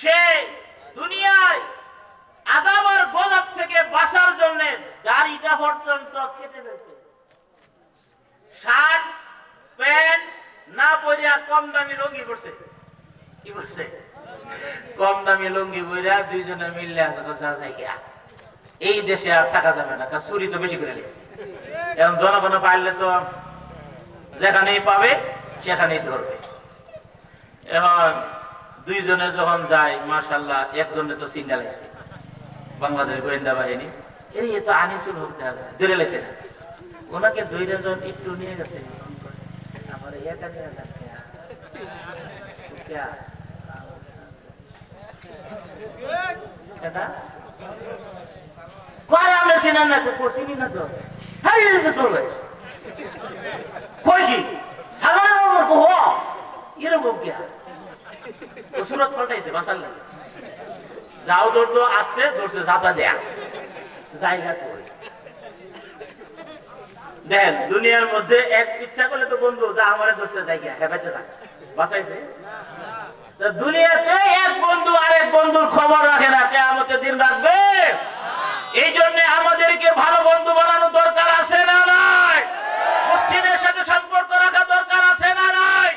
সে দুনিয়ায় আজাবার গজব থেকে বাঁচার জন্য দাড়িটা পর্যন্ত কেটে ফেলছে। শার্ট, প্যান্ট না পরিয়া কম দামি লুঙ্গি পড়ছে কি বলছে কম দামি লুঙ্গি পরিয়া দুইজনে মিললে এই দেশে আর থাকা যাবে না, কারণ চুরি তো বেশি করে লেগেছে। এখন জনগণ পাইলে তো যেখানেই পাবে, সেখানেই ধরবে। এখন দুইজনে যখন যায় মাশাল্লাহ একজনে তো সিগন্যাল আছে বাংলাদেশ গোয়েন্দা বাহিনী। এই এ তো আনিসুল আছে ধরে লেছে না। ওনাকে দুই জন একটু নিয়ে গেছে আমার এটা নিয়ে যান আমরা হ্যাঁ এরকম কে? সুরত পাল্টাইছে বাসার লাগে। যাও দৌড় তো আসতে দৌড়ছে, যাতা দেয়া। জায়গা কই? দেখেন, দুনিয়ার মধ্যে এক ইচ্ছা করলে তো বন্ধু, যা আমার দোষে জায়গা হেবাইতে যাক। বাঁচাইছে? দুনিয়াতে এক বন্ধু আরেক বন্ধুর খবর রাখে না, কেয়ামতের দিন রাখবে। এই জন্য আমাদেরকে ভালো বন্ধু বানানো দরকার আছে না নাই মসজিদের সাথে সম্পর্ক রাখা দরকার আছে না নাই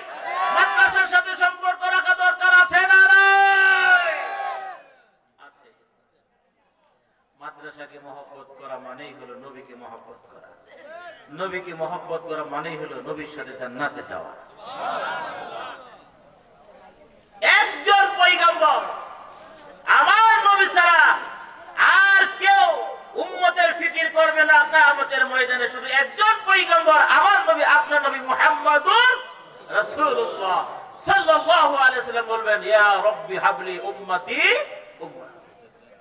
মাদ্রাসার সাথে সম্পর্ক রাখা দরকার আছে না নাই আছে মাদ্রাসাকে মহব্বত করা মানেই হলো নবীকে মহব্বত করা। নবীকে মহব্বত করা মানেই হলো নবীর সাথে জান্নাতে যাওয়া। একজন পৈগম্বর আমার নবী ছাড়া আর কেউ উম্মতের ফিকির করবে না কিয়ামতের ময়দানে। শুধু একজন পৈগম্বর আমার নবী, আপনার নবী মুহাম্মাদুর রাসূলুল্লাহ। সাল্লাল্লাহু আলাইহি সাল্লাম বলবেন, ইয়া রাব্বি হাবলি উম্মতি উম্মতি।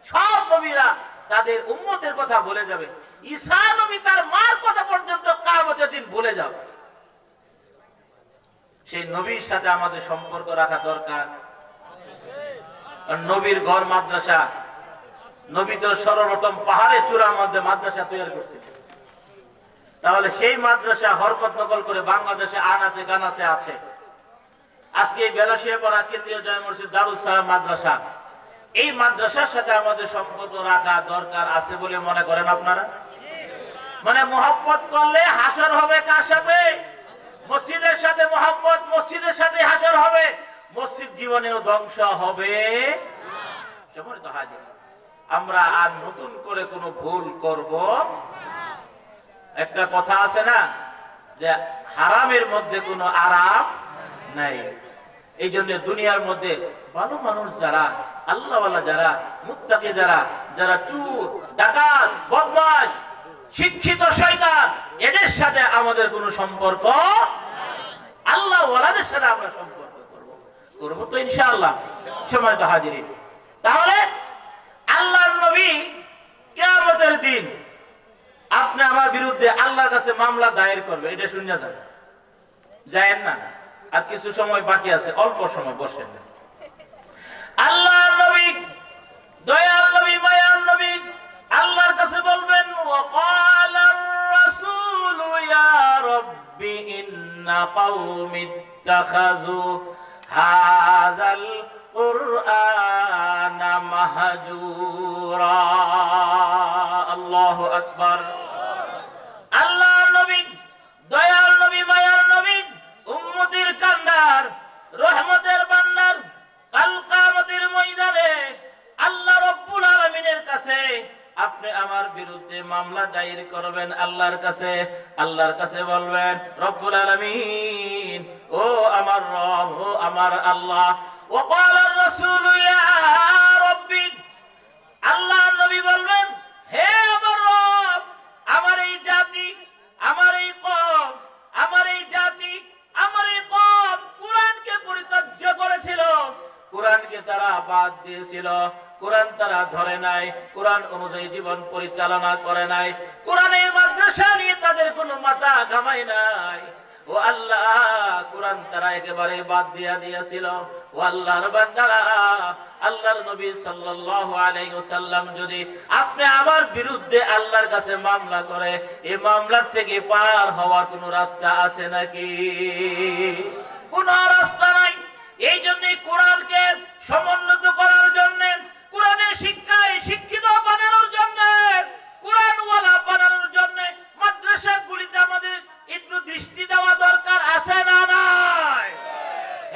সব নবীরা তাদের উম্মতের কথা বলে যাবে। ঈসা নবী তার মার কথা পর্যন্ত কিয়ামতের দিন ভুলে যাবে। সেই নবীর সাথে আমাদের সম্পর্ক রাখা দরকার। নবীর ঘর মাদ্রাসা। নবী তো সর্বপ্রথম পাহাড়ে চূড়ার মধ্যে মাদ্রাসা তৈরি করছে। তাহলে সেই মাদ্রাসা হরকত নকল করে বাংলাদেশে আন আছে, গান আছে আজকে এই বেলাসিয়া পাড়া কেন্দ্রীয় জয় মসজিদ দারুল সালাম মাদ্রাসা। এই মাদ্রাসার সাথে আমাদের সম্পর্ক রাখা দরকার আছে বলে মনে করেন আপনারা? মানে মোহাম্মত করলে হাসর হবে কার সাথে? মসজিদের সাথে মোহাম্মত মসজিদের সাথে হাসর হবে। মসজিদ জীবনেও ধ্বংস হবে। আমরা আর নতুন করে কোনো ভুল করব? একটা কথা আছে না, যে হারামের মধ্যে কোনো আরাম নাই। এই জন্য দুনিয়ার মধ্যে ভালো মানুষ যারা, আল্লাহওয়ালা যারা মুক্তাকে যারা যারা চুর, ডাকাত, বদমাশ, শিক্ষিত শয়তান, এদের সাথে আমাদের কোনো সম্পর্ক আল্লাহ ওয়ালাদের সাথে আমরা সম্পর্ক করব। করব তো ইনশাআল্লাহ। সময় তো হাজিরি তাহলে আল্লাহর নবী কিয়ামতের দিন আপনি আমার বিরুদ্ধে আল্লাহর কাছে মামলা দায়ের করবে, এটা শুনে যান যায়েন না। আর কিছু সময় বাকি আছে অল্প সময় বসেন আল্লাহর নবী দয়াল নবী মায়ার নবী আল্লাহর কাছে বলবেন وقال الرسول يا رب إن قوم اتخذوا هذا القرآن مهجورا الله أكبر উম্মতির কান্ডার রহমতের বান্দার কাল কিয়ামতের ময়দানে আল্লাহ রব্বুল আলামিনের কাছে আপনি আমার বিরুদ্ধে মামলা দায়ের করবেন আল্লাহর কাছে আল্লাহর কাছে বলবেন রব্বুল আলামিন ও আমার রব ও আমার আল্লাহ وقال الرسول يا ربي আল্লাহ কোরআনকে তারা বাদ দিয়েছিল। কোরআন তারা ধরে নাই, কোরআন অনুযায়ী জীবন পরিচালনা করে নাই। কোরআনের মাদ্রাসা নিয়ে তাদের কোনো মাথা ঘামাই নাই। ও আল্লাহ, কোরআন তারা একেবারে বাদ দিয়া দিয়েছিল। ও আল্লাহর বান্দারা, আল্লাহর নবী সাল্লাল্লাহু আলাইহি ওয়াসাল্লাম যদি আপনি আমার বিরুদ্ধে আল্লাহর কাছে মামলা করে এই মামলা থেকে পার হওয়ার কোনো রাস্তা আছে নাকি? কোনো রাস্তা নাই। এই জন্য কোরআনকে সমুন্নত করার জন্য, কোরআনে শিক্ষায় শিক্ষিত বানানোর জন্য, কোরআনওয়ালা বানানোর জন্য মাদ্রাসাগুলিতে আমাদের একটু দৃষ্টি দেওয়া দরকার আছে না নাই?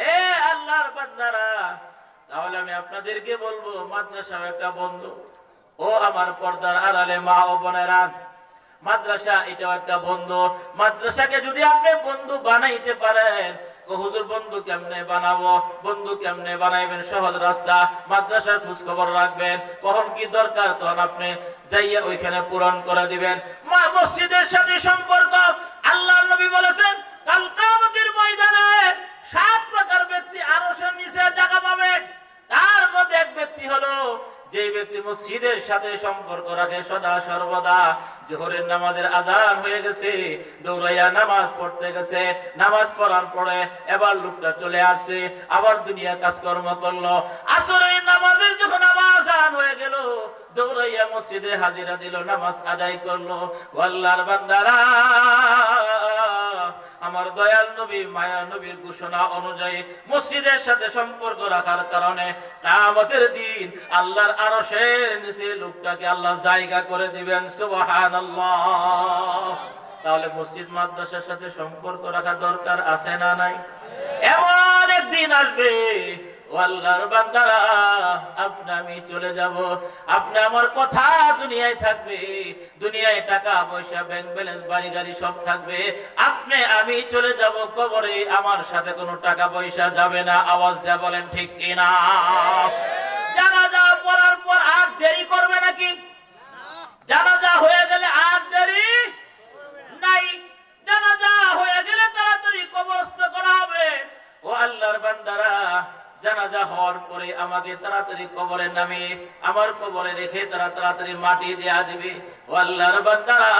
হে আল্লাহর বান্দারা, তাহলে আমি আপনাদেরকে বলব মাদ্রাসা একটা বন্ধ। ও আমার পর্দার আড়ালে মা ও বোনেরা, মাদ্রাসা এটাও একটা বন্ধ। মাদ্রাসাকে যদি আপনি বন্ধু বানাইতে পারেন হুজুর, বন্ধু কেমনে বানাবো? বন্ধু কেমনে বানাইবেন? সহজ রাস্তা। মাদ্রাসার খোঁজ খবর রাখবেন। কখন কি দরকার, তখন আপনি যাইয়া ওইখানে পূরণ করে দিবেন। মা মসজিদের সাথে সম্পর্ক। আল্লাহ নবী বলেছেন, কাল ময়দানে সাত প্রকার ব্যক্তি আরও নিচে জায়গা পাবে। তার মধ্যে এক ব্যক্তি হলো যে ব্যক্তি মসজিদের সাথে সম্পর্ক রাখে সদা সর্বদা, জোহরের নামাজের আজান হয়ে গেছে, দৌড়াইয়া নামাজ পড়তে গেছে, নামাজ পড়ার পরে এবার লোকটা চলে আসছে আবার দুনিয়া কাজকর্ম করল। আসরের নামাজের যখন আজান হয়ে গেল, দৌড়াইয়া মসজিদে হাজিরা দিল, নামাজ আদায় করল। আল্লাহর বান্দারা আমার দয়াল নবী, মায়া নবীর ঘোষণা অনুযায়ী মসজিদের সাথে সম্পর্ক রাখার কারণে কামতের দিন আল্লাহর আরশের নিচে লোকটাকে আল্লাহ জায়গা করে দিবেন, সুবহানাল্লাহ। তাহলে মসজিদ মাদ্রাসার সাথে সম্পর্ক রাখা দরকার আছে না নাই? এমন একদিন আসবে আমি চলে যাব। কবরে, আমার সাথে কোনো টাকা পয়সা যাবে না, আওয়াজ দেয়া বলেন ঠিক কিনা? জানাজা পড়ার পর আর দেরি করবে নাকি জানাজা হয়ে গেলে আর দেরি নাই। জানাজা হয়ে গেলে তাড়াতাড়ি কবরস্থ করা হবে। ও আল্লাহর বান্দারা জানাজা হওয়ার পরে আমাকে তাড়াতাড়ি কবরে নামে। আমার কবরে রেখে তারা তাড়াতাড়ি মাটি দেয়া দিবে। ও আল্লাহর বান্দারা,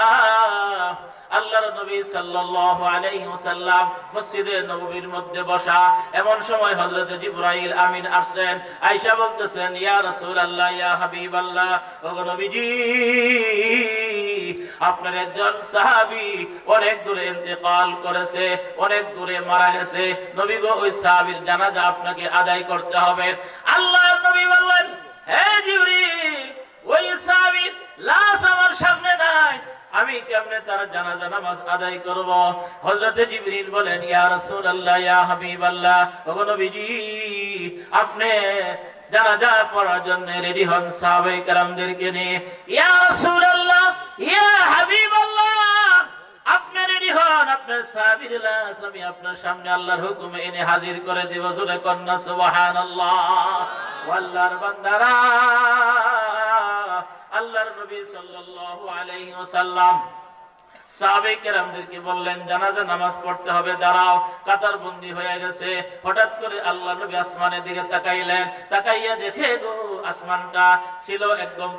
আল্লাহর নবী সাল্লাল্লাহু আলাইহি ওয়াসাল্লাম মসজিদে নববীর মধ্যে বসা। এমন সময় হযরত জিবরাইল আমিন আসছেন। আয়েশা বলতেছেন, ইয়া রাসূলুল্লাহ, ইয়া হাবিবাল্লাহ ও নবীজি আপনার একজন সাহাবী অনেক দূরে ইন্তেকাল করেছে, অনেক দূরে মারা গেছে। নবী গো, ওই সাহাবীর জানাজা আপনাকে আদায় করতে হবে। আল্লাহর নবী বললেন, হে জিবরিল, ওই সাহাবীর লাশ আমার সামনে নাই। আমি কেমনে তার জানাজা নামাজ আদায় করব? হযরতে জিবরিল বলেন, ইয়া রাসূলুল্লাহ, ইয়া হাবিবাল্লাহ, ওগো নবীজি, আপনি জানাজা পড়ার জন্য রেডি হন সাহাবায়ে কেরামদেরকে নিয়ে। ইয়া রাসূলুল্লাহ ইয়া হাবিবাল্লাহ আপনি রেডি হন, আপনার সাহাবীর লাশ আমি আপনার সামনে আল্লাহর হুকুমে এনে হাজির করে দেব, জোরে আল্লাহর বান্দারা, আল্লাহর নবী সাল্লাল্লাহু আলাইহি ওয়াসাল্লাম আল্লাহ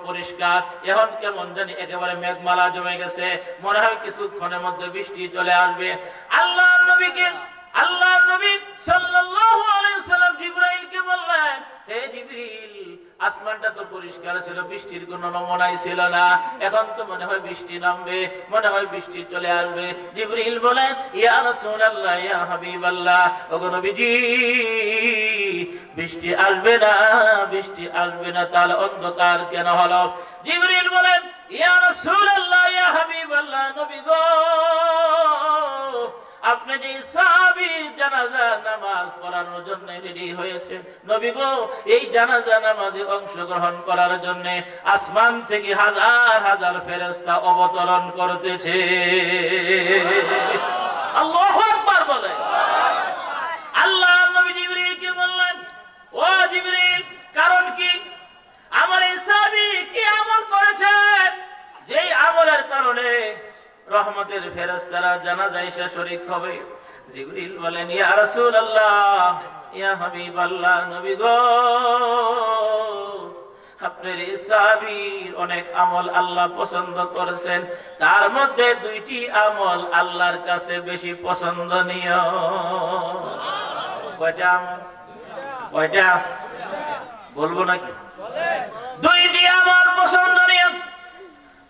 পরিষ্কার। এখন কেমন জানি একেবারে মেঘমালা জমে গেছে। মনে হয় কিছুক্ষণের মধ্যে বৃষ্টি চলে আসবে। আল্লাহ নবীকে, আল্লাহর নবী আলাইহি ওয়াসাল্লাম জিবরাইলকে বললেন হে জিবরিল আসমানটা তো পরিষ্কার ছিল, বৃষ্টির কোনো নমুনাই ছিল না। এখন তো মনে হয় বৃষ্টি নামবে, মনে হয় বৃষ্টি চলে আসবে। জিবরিল বলেন, ইয়া রাসূলুল্লাহ, ইয়া হাবিবাল্লাহ, ওগো নবীজি, বৃষ্টি আসবে না, বৃষ্টি আসবে না, তাহলে অন্ধকার কেন হলো? জিবরিল বলেন, ইয়া রাসূলুল্লাহ, ইয়া হাবিবাল্লাহ, নবী গো আপনি যে সাহাবি জানাজা নামাজ পড়ানোর জন্য রেডি হয়েছে নবী গো, এই জানাজা নামাজে অংশগ্রহণ করার জন্য আসমান থেকে হাজার হাজার ফেরেস্তা অবতরণ করতেছে। আল্লাহু আকবার বলে আল্লাহ নবী জিবরিলকে বললেন ও জিবরিল কারণ কি আমার এই সাহাবী কি আমল করেছে যেই আমলের কারণে রহমতের ফেরেশতারা জানাজায় সে শরীক হবে। জিবরিল বলেন, ইয়া রাসূলুল্লাহ, ইয়া হাবিবাল্লাহ, নবী গো, আপনার সাহাবীর অনেক আমল আল্লাহ পছন্দ করেছেন। তার মধ্যে দুইটি আমল আল্লাহর কাছে বেশি পছন্দনীয়। কয়টা? আমল কয়টা? বলব নাকি? দুইটি আমল পছন্দনীয়।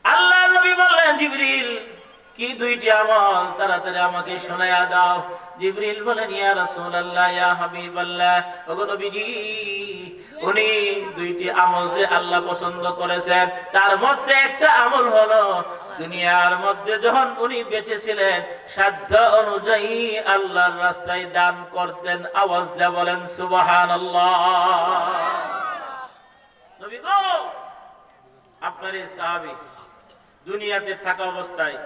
আল্লাহ নবী বললেন, জিবরিল কি দুইটি আমল? তাড়াতাড়ি আমাকে শোনায়া দাও। জিবরিল বলেন, ইয়া রাসূলুল্লাহ, ইয়া হাবিবাল্লাহ। ওগো নবীজি, উনি দুইটি আমল যে আল্লাহ পছন্দ করেছেন, তার মধ্যে একটা আমল হলো, দুনিয়ার মধ্যে যখন উনি বেঁচে ছিলেন সাধ্য অনুযায়ী আল্লাহর রাস্তায় দান করতেন, আওয়াজ দিয়ে বলেন, সুবহানাল্লাহ। নবী গো, আপনার সাহাবী দুনিয়াতে থাকা অবস্থায়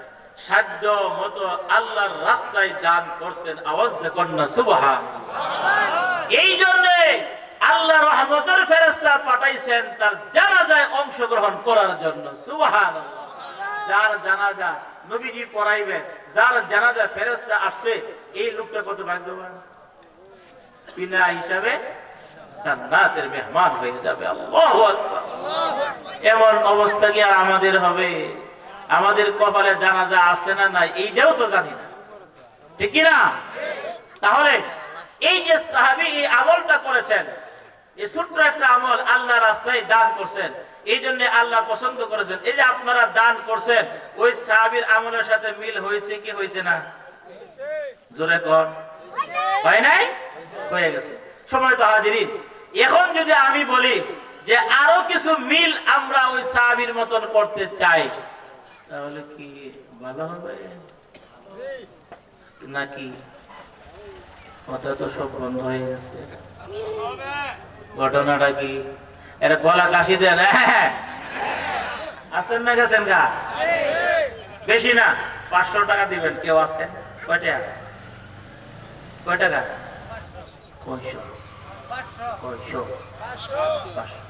সাধ্য মতো আল্লাহর রাস্তায় দান করতেন। আওয়াজ দেখুন না, সুবহান। এই জন্যে আল্লাহ রহমতের ফেরেস্তা পাঠাইছেন তার জানাজায় অংশগ্রহণ করার জন্য। সুবহান। যার জানাজা নবীজি পড়াইবে যার জানাজা ফেরেস্তা আসছে, এই লোকটা কত ভাগ্যবান? বিনা হিসাবে জান্নাতের মেহমান হয়ে যাবে। আল্লাহু এমন অবস্থা কি আর আমাদের হবে? আমাদের কপালে জানাজা আছে না নাই, এইটাও তো জানি না। ঠিক না তাহলে এই যে সাহাবি এই আমলটা করেছেন, এই ছোট্ট একটা আমল আল্লাহ রাস্তায় দান করছেন, এই জন্য আল্লাহ পছন্দ করেছেন। এই যে আপনারা দান করছেন, ওই সাহাবির আমলের সাথে মিল হয়েছে কি হয়েছে না? জোরে কর। হয় নাই? হয়ে গেছে। সময় তো হাজিরিন। এখন যদি আমি বলি যে আরও কিছু মিল আমরা ওই সাহাবির মতন করতে চাই তাহলে কি ভালো হবে? নাকি কথা তো সব বন্ধ হয়ে গেছে। ঘটনাটা কি? এটা গলা কাশি দেন হ্যাঁ আছেন না, গেছেন গা? বেশি না, পাঁচশো টাকা দিবেন, কেউ আছেন কয় টাকা কয় টাকা কয়শো কয়শো পাঁচশো।